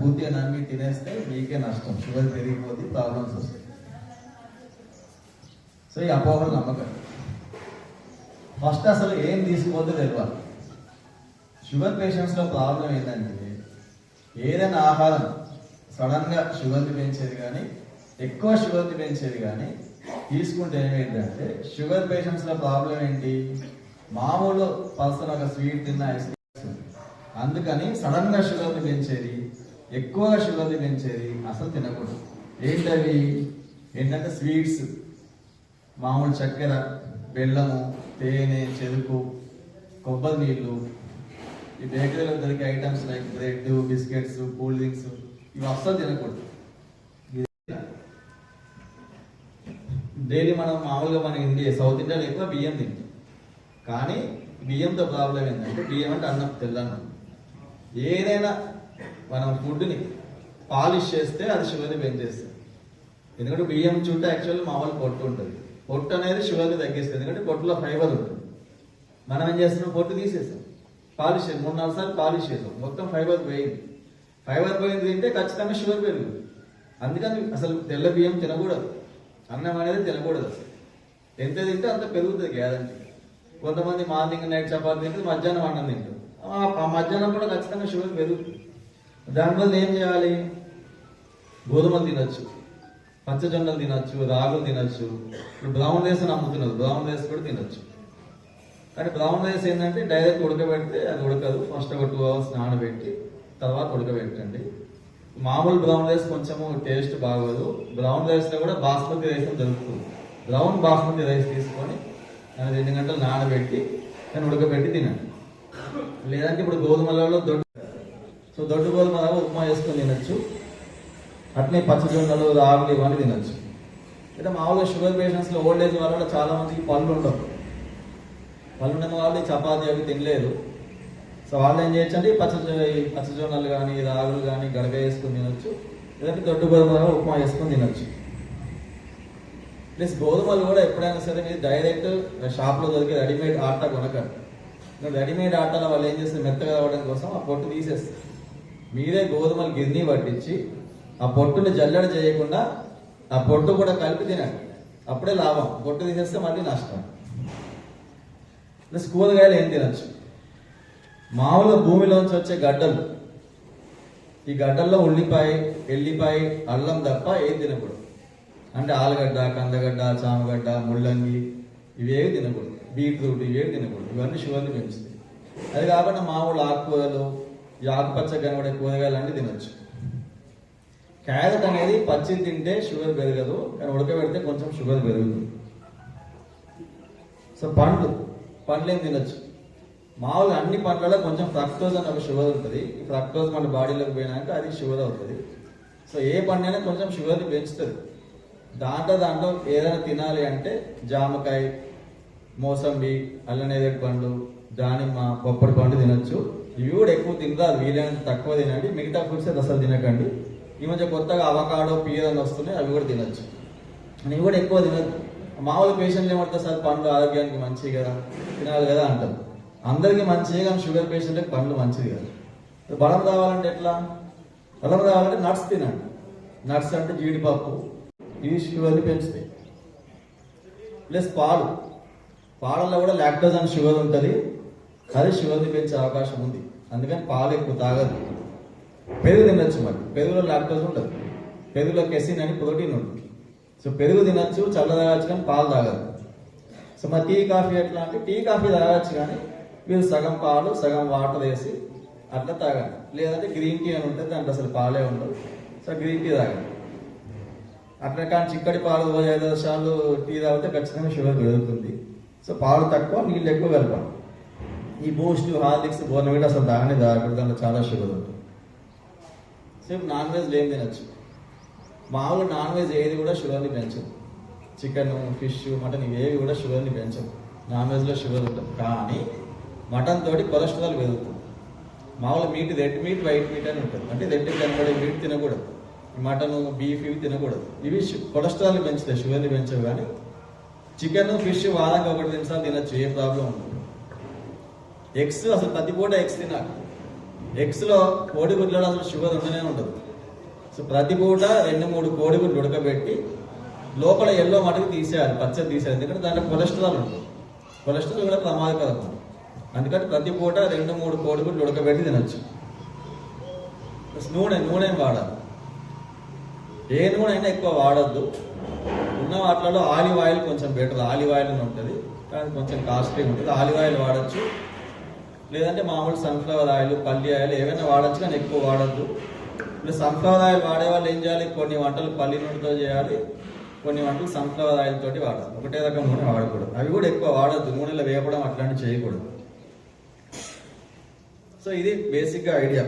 పూర్తిగా నమ్మి తినేస్తే మీకే నష్టం. షుగర్ పెరిగిపోతే ప్రాబ్లమ్స్ వస్తాయి. సో ఈ అపోహలు నమ్మకం. ఫస్ట్ అసలు ఏం తీసుకోవద్దు తెలియాలి షుగర్ పేషెంట్స్లో ప్రాబ్లం ఏంటంటే ఏదైనా ఆహారం సడన్గా షుగర్ని పెంచేది కానీ ఎక్కువ షుగర్ని పెంచేది కానీ తీసుకుంటే ఏమేంటంటే షుగర్ పేషెంట్స్లో ప్రాబ్లం ఏంటి? మామూలు పర్సన్ ఒక స్వీట్ తిన్న ఐస్ క్రీమ్స్ అందుకని సడన్గా షుగర్ని పెంచేది ఎక్కువగా షుగర్ పెంచేది అసలు తినకూడదు. ఏంటవి? ఏంటంటే స్వీట్స్. మామూలు చక్కెర బెల్లము తేనె చెరుకు కొబ్బరి నీళ్ళు. ఈ బేకరీలో దొరికే items like bread biscuits cool drinks ఇవి అస్సలు తినకూడదు. డైలీ మనం మామూలుగా మన ఇండియా సౌత్ ఇండియాలో ఎక్కువ బియ్యం తింటాం. కానీ బియ్యంతో ప్రాబ్లం ఏంటంటే బియ్యం అంటే అన్నం తెల్లన్నం. ఏదైనా మనం ఫుడ్ని పాలిష్ చేస్తే అది షుగర్ని పెంచేస్తుంది. ఎందుకంటే బియ్యం చుట్టూ యాక్చువల్లీ మామూలు పొట్టు ఉంటుంది. పొట్టు అనేది షుగర్ని తగ్గిస్తుంది. ఎందుకంటే పొట్టులో ఫైబర్ ఉంటుంది. మనం ఏం చేస్తున్నాం? పొట్టు తీసేసాం. పాలిష్ చేసాం. మూడు నాలుగు సార్లు పాలిష్ చేసాం. మొత్తం ఫైబర్ పోయింది. ఫైబర్ పోయింది తింటే ఖచ్చితంగా షుగర్ పెరుగుతుంది. అందుకని అసలు తెల్ల బియ్యం తినకూడదు. అన్నం అనేది తినకూడదు అసలు. ఎంత తింటే అంత పెరుగుతుంది గ్యారంటీ. కొంతమంది మార్నింగ్ నైట్ చపాతి తింటే మధ్యాహ్నం అన్నం తింటారు. ఆ మధ్యాహ్నం కూడా ఖచ్చితంగా షుగర్ పెరుగుతుంది. దానివల్ల ఏం చేయాలి? గోధుమలు తినచ్చు పచ్చజొన్నలు తినచ్చు రాగులు తినచ్చు ఇప్పుడు బ్రౌన్ రైస్ అని అమ్ముతున్నారు. బ్రౌన్ రైస్ కూడా తినొచ్చు. కానీ బ్రౌన్ రైస్ ఏంటంటే డైరెక్ట్ ఉడకబెడితే అది ఉడకదు. ఫస్ట్ ఒక టూ అవర్స్ నానబెట్టి తర్వాత ఉడకబెట్టండి. మామూలు బ్రౌన్ రైస్ కొంచెము టేస్ట్ బాగోదు. బ్రౌన్ రైస్లో కూడా బాస్మతి రైస్ అని దొరుకుతుంది. బ్రౌన్ బాస్మతి రైస్ తీసుకొని దాన్ని రెండు గంటలు నానబెట్టి దాన్ని ఉడకబెట్టి తినండి. లేదంటే ఇప్పుడు గోధుమలలో దొడ్డు సో దొడ్డు గోధుమ ఉప్మా వేసుకొని తినచ్చు. అట్నే పచ్చజొన్నలు రాగులు ఇవన్నీ తినచ్చు. అంటే మామూలుగా షుగర్ పేషెంట్స్లో ఓల్డ్ ఏజ్ వాళ్ళ చాలా మందికి పళ్ళు ఉండవు. పళ్ళు ఉండని వాళ్ళు చపాతి చపాతీ అవి తినలేదు సో వాళ్ళు ఏం చేయొచ్చు అంటే పచ్చ ఈ పచ్చజొన్నలు కానీ రాగులు కానీ గడగ వేసుకొని తినొచ్చు. లేదంటే దొడ్డు గోధుమ ఉప్మా వేసుకొని తినొచ్చు. ప్లస్ గోధుమలు కూడా ఎప్పుడైనా సరే మీరు డైరెక్ట్ షాప్లో దొరికే రెడీమేడ్ ఆట కొనకండి. రెడీమేడ్ ఆటలో వాళ్ళు ఏం చేస్తారు? మెత్తగా రావడం కోసం ఆ పొట్టు తీసేస్తారు. మీరే గోధుమలు గిర్నీ పట్టించి ఆ పొట్టుని జల్లెడ చేయకుండా ఆ పొట్టు కూడా కలిపి తినండి. అప్పుడే లాభం. పొట్టు తీసేస్తే మళ్ళీ నష్టం. ప్లస్ కూరగాయలు ఏం తినచ్చు? మామూలు భూమిలోంచి వచ్చే గడ్డలు. ఈ గడ్డల్లో ఉల్లిపాయ ఎల్లిపాయ అల్లం తప్ప ఏం తినకూడదు. అంటే ఆలుగడ్డ కందగడ్డ చామగడ్డ ముల్లంగి ఇవేవి తినకూడదు. బీట్రూట్ ఇవేవి తినకూడదు. ఇవన్నీ షుగర్ని పెంచుతాయి. అది కాకుండా మామూలు ఆకుకూరలు ఈ ఆకుపచ్చ కనబడే కూరగాయలు అన్నీ తినొచ్చు. క్యారెట్ అనేది పచ్చి తింటే షుగర్ పెరగదు కానీ ఉడకబెడితే కొంచెం షుగర్ పెరుగుతుంది. సో పండ్లు పండ్లు ఏం తినొచ్చు. మామూలుగా అన్ని పండ్లలో కొంచెం ఫ్రక్టోజ్ అని ఒక షుగర్ ఉంటుంది. ఈ ఫ్రక్టోజ్ మన బాడీలోకి పోయినాక అది షుగర్ అవుతుంది. సో ఏ పండైనా కొంచెం షుగర్ని పెంచుతుంది. దాంట్లో దాంట్లో ఏదైనా తినాలి అంటే జామకాయ మోసంబి అల్లనేరేడు పండు దానిమ్మ పొప్పడి పండు తినొచ్చు. ఇవి కూడా ఎక్కువ తినరాదు వీలైనంత తక్కువ తినండి. మిగతా ఫుడ్స్ అసలు తినకండి. ఈ మధ్య కొత్తగా అవకాడో పియర్ అని వస్తున్నాయి అవి కూడా తినొచ్చు. ఇవి కూడా ఎక్కువ తినద్దు మామూలు పేషెంట్లు ఏమంటారు సార్ పండ్లు ఆరోగ్యానికి మంచివి కదా తినాలి కదా అంటారు. అందరికీ మంచిది కానీ షుగర్ పేషెంట్కి పండ్లు మంచిది కదా. బలం రావాలంటే ఎట్లా? బలం రావాలంటే నట్స్ తినండి. నట్స్ అంటే జీడిపప్పు. ఇవి షుగర్ని పెంచుతాయి. ప్లస్ పాలు. పాలల్లో కూడా లాక్టోజ్ అని షుగర్ ఉంటుంది. అది షుగర్ని పెంచే అవకాశం ఉంది. అందుకని పాలు ఎక్కువ తాగదు. పెరుగు తినచ్చు మరి. పెరుగులో లాక్టోజ్ ఉండదు. పెరుగులో కెసిన్ అని ప్రోటీన్ ఉంటుంది. సో పెరుగు తినచ్చు చల్ల తాగచ్చు కానీ పాలు తాగదు. సో మరి టీ కాఫీ ఎట్లా అంటే టీ కాఫీ తాగచ్చు కానీ మీరు సగం పాలు సగం వాటర్ వేసి అట్లా తాగాలి లేదంటే గ్రీన్ టీ అని ఉంటుంది దాంట్లో అసలు పాలే ఉండదు. సో గ్రీన్ టీ తాగాలి అట్లా కానీ చిక్కటి పాలు రోజు ఐదు సార్లు టీ తాగితే ఖచ్చితంగా షుగర్ పెరుగుతుంది. సో పాలు తక్కువ నీళ్ళు ఎక్కువ కలపాలి. ఈ బూస్ట్ హార్లిక్స్ బోర్నవిట అసలు తాగనే తాగకూడదు దాంట్లో చాలా షుగర్ ఉంటుంది. సేపు నాన్ వెజ్ ఏం తినచ్చు. మామూలు నాన్ వెజ్ ఏది కూడా షుగర్ని పెంచదు. చికెన్ ఫిష్ మటన్ ఇవేవి కూడా షుగర్ని పెంచవు. నాన్ వెజ్లో షుగర్ ఉంటుంది. కానీ మటన్ తోటి కొలెస్ట్రాల్ పెరుగుతుంది. మామూలు meat red meat white meat అని ఉంటుంది. అంటే రెడ్ కనబడే మీట్ తినకూడదు. మటన్ బీఫ్ ఇవి తినకూడదు. ఇవి కొలెస్ట్రాల్ని పెంచుతాయి షుగర్ని పెంచవు. కానీ చికెన్ ఫిష్ వారానికి ఒకటి తినసార్లు తినచ్చు ఏ ప్రాబ్లం ఉండదు. ఎగ్స్ అసలు ప్రతి పూట ఎగ్స్ తినాలి ఎగ్స్లో కోడిగుడ్లలో అసలు షుగర్ ఉండనే ఉండదు. సో ప్రతి పూట రెండు మూడు కోడిగుడ్లు ఉడకబెట్టి లోపల ఎల్లో మటుకు తీసేయాలి పచ్చడి తీసేయాలి. ఎందుకంటే దాంట్లో కొలెస్ట్రాల్ ఉంటుంది. కొలెస్ట్రాల్ కూడా ప్రమాదకరం. అందుకని ప్రతి పూట రెండు మూడు కోడిగుడ్లు ఉడకబెట్టి తినొచ్చు. నూనె నూనె వాడాలి? ఏ నూనె అయినా ఎక్కువ వాడద్దు. ఉన్న వాటిలో ఆలివ్ ఆయిల్ కొంచెం బెటర్. ఆలివ్ ఆయిల్ అని ఉంటుంది. కానీ కొంచెం కాస్ట్లీ ఉంటుంది. ఆలివ్ ఆయిల్ వాడచ్చు. లేదంటే మామూలు సన్ఫ్లవర్ ఆయిల్ పల్లి ఆయిల్ ఏవైనా వాడచ్చు కానీ ఎక్కువ వాడద్దు. ఇప్పుడు సన్ఫ్లవర్ ఆయిల్ వాడే వాళ్ళు ఏం చేయాలి? కొన్ని వంటలు పల్లి నూనెతో చేయాలి కొన్ని వంటలు సన్ఫ్లవర్ ఆయిల్ తోటి వాడాలి. ఒకటే రకం నూనె వాడకూడదు. అవి కూడా ఎక్కువ వాడద్దు. నూనెలో వేపడం అట్లాంటివి చేయకూడదు. సో ఇది బేసిక్గా ఐడియా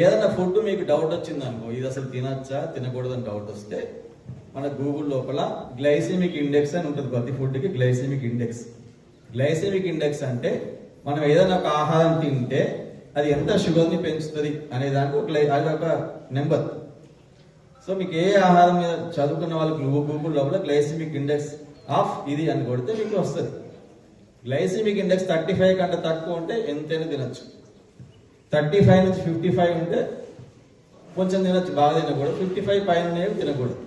ఏదైనా ఫుడ్ మీకు డౌట్ వచ్చింది అనుకో ఇది అసలు తినచ్చా? తినకూడదని డౌట్ వస్తే మన గూగుల్ లోపల గ్లైసెమిక్ ఇండెక్స్ అని ఉంటుంది ప్రతి ఫుడ్కి గ్లైసెమిక్ ఇండెక్స్ గ్లైసెమిక్ ఇండెక్స్ అంటే మనం ఏదైనా ఒక ఆహారం తింటే అది ఎంత షుగర్ని పెంచుతుంది అనే దానికి ఒక అది ఒక నెంబర్. సో మీకు ఏ ఆహారం మీద చదువుకున్న వాళ్ళకి గూగుల్ లోపల గ్లైసిమిక్ ఇండెక్స్ ఆఫ్ ఇది అని కొడితే మీకు వస్తుంది. గ్లైసిమిక్ ఇండెక్స్ థర్టీ ఫైవ్ కంటే తక్కువ ఉంటే ఎంతైనా తినొచ్చు. థర్టీ ఫైవ్ నుంచి ఫిఫ్టీ ఫైవ్ ఉంటే కొంచెం తినచ్చు బాగా తినకూడదు. ఫిఫ్టీ ఫైవ్ పైన ఉండేవి తినకూడదు.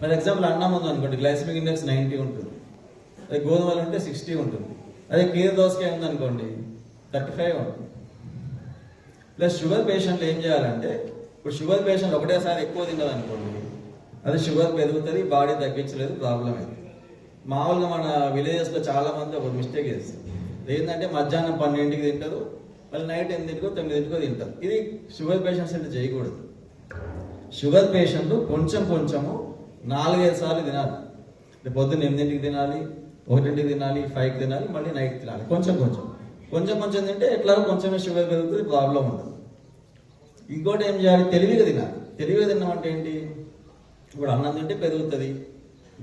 ఫర్ ఎగ్జాంపుల్ అన్నం ఉంది అనుకోండి గ్లైసిమిక్ ఇండెక్స్ నైంటీ ఉంటుంది. అదే గోధుమలు ఉంటే సిక్స్టీ ఉంటుంది. అదే కీర దోసకాయ ఉందనుకోండి థర్టీ ఫైవ్ ఉంటుంది ప్లస్ షుగర్ పేషెంట్లు ఏం చేయాలంటే ఇప్పుడు షుగర్ పేషెంట్ ఒకటేసారి ఎక్కువ తిన్నది అనుకోండి అది షుగర్ పెరుగుతుంది బాడీ తగ్గించలేదు ప్రాబ్లం అయింది మామూలుగా మన విలేజెస్లో చాలా మంది ఒక మిస్టేక్ చేస్తారు. ఏంటంటే మధ్యాహ్నం పన్నెండింటికి తింటారు మళ్ళీ నైట్ ఎనిమిదింటికో తొమ్మిదింటికో తింటారు. ఇది షుగర్ పేషెంట్స్ అంటే చేయకూడదు. షుగర్ పేషెంట్లు కొంచెం కొంచెము నాలుగైదు సార్లు తినాలి. పొద్దున్న ఎనిమిదింటికి తినాలి ఒకటింటికి తినాలి ఫైవ్కి తినాలి మళ్ళీ నైట్ తినాలి. కొంచెం కొంచెం. కొంచెం కొంచెం తింటే ఎట్లా కొంచెమే షుగర్ పెరుగుతుంది ప్రాబ్లం ఉండదు. ఇంకోటి ఏం చేయాలి? తెలివిగా తినాలి. తెలివిగా తిన్నాం అంటే ఏంటి? ఇప్పుడు అన్నం తింటే పెరుగుతుంది.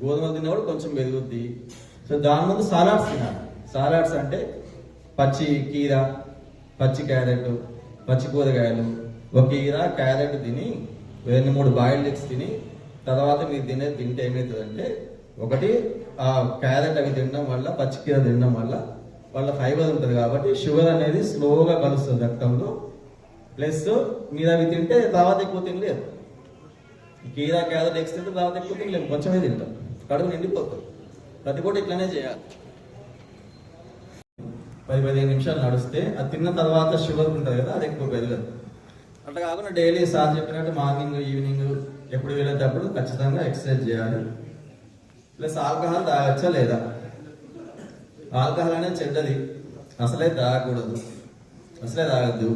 గోధుమలు తిన్నప్పుడు కొంచెం పెరుగుద్ది. సో దాని ముందు సాలాడ్స్ తినాలి. సాలాడ్స్ అంటే పచ్చి కీర పచ్చి క్యారెట్ పచ్చి కూరగాయలు. ఒక కీర క్యారెట్ తిని రెండు మూడు బాయిల్డ్ ఎగ్స్ తిని తర్వాత మీరు తినే తింటే ఏమవుతుందంటే ఒకటి క్యారెట్ అవి తినడం వల్ల పచ్చికీర తినడం వల్ల వాళ్ళ ఫైబర్ ఉంటుంది కాబట్టి షుగర్ అనేది స్లోగా కలుస్తుంది రక్తంలో. ప్లస్ మీరు అవి తింటే తర్వాత ఎక్కువ తినలేరు. కీరా క్యారెట్ ఎగ్స్ తింటే తర్వాత ఎక్కువ తినలేము కొంచెమే తింటాం. కడుపు నిండిపోతుంది. ప్రతి పూట ఇట్లానే చేయాలి. పది పదిహేను నిమిషాలు నడిస్తే అది తిన్న తర్వాత షుగర్ ఉంటుంది కదా అది ఎక్కువ పెరగదు. అట్లా కాకుండా డైలీ సార్ చెప్పినట్టు మార్నింగ్ ఈవినింగ్ ఎప్పుడు వెళ్ళేటప్పుడు ఖచ్చితంగా ఎక్సర్సైజ్ చేయాలి. ప్లస్ ఆల్కహాల్ తాగచ్చా లేదా ఆల్కహాల్ అనేది చెడ్డది. అసలే తాగకూడదు అసలే తాగద్దు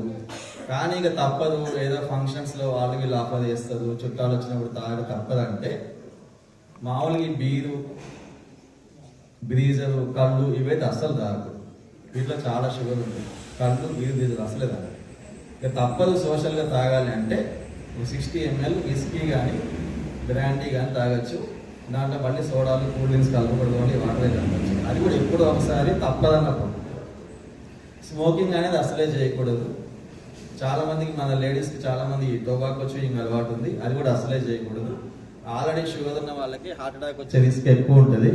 కానీ ఇక తప్పదు. ఏదో ఫంక్షన్స్లో వాళ్ళకి వాళ్ళు వీళ్ళు ఆఫర్ చేస్తారు. చుట్టాలు వచ్చినప్పుడు తాగ తప్పదంటే మామూలుగా ఈ బీరు బ్రీజరు కళ్ళు ఇవైతే అస్సలు తాగదు వీటిలో చాలా షుగర్ ఉంది. కళ్ళు బీరు బ్రీజర్ అసలే తాగదు ఇక తప్పదు సోషల్గా తాగాలి అంటే సిక్స్టీ ఎంఎల్ విస్కీ కానీ బ్రాండీ కానీ తాగొచ్చు. దాంట్లో బండి సోడాలు కూల్ డ్రింక్స్ కలపకూడదు అని వాటరే తాగొచ్చు అది కూడా ఎప్పుడు ఒకసారి తప్పదన్నప్పుడు స్మోకింగ్ అనేది అసలే చేయకూడదు. చాలామందికి మన లేడీస్కి చాలామంది టొబాకో చూయింగ్ అలవాటు ఉంది. అది కూడా అసలే చేయకూడదు. ఆల్రెడీ షుగర్ ఉన్న వాళ్ళకి హార్ట్ అటాక్ వచ్చే రిస్క్ ఎక్కువ ఉంటుంది.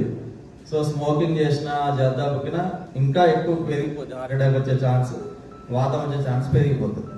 సో స్మోకింగ్ చేసిన జర్దా ఇంకా ఎక్కువ పెరిగిపోతుంది హార్ట్ అటాక్ వచ్చే ఛాన్స్ వాతం వచ్చే ఛాన్స్ పెరిగిపోతుంది.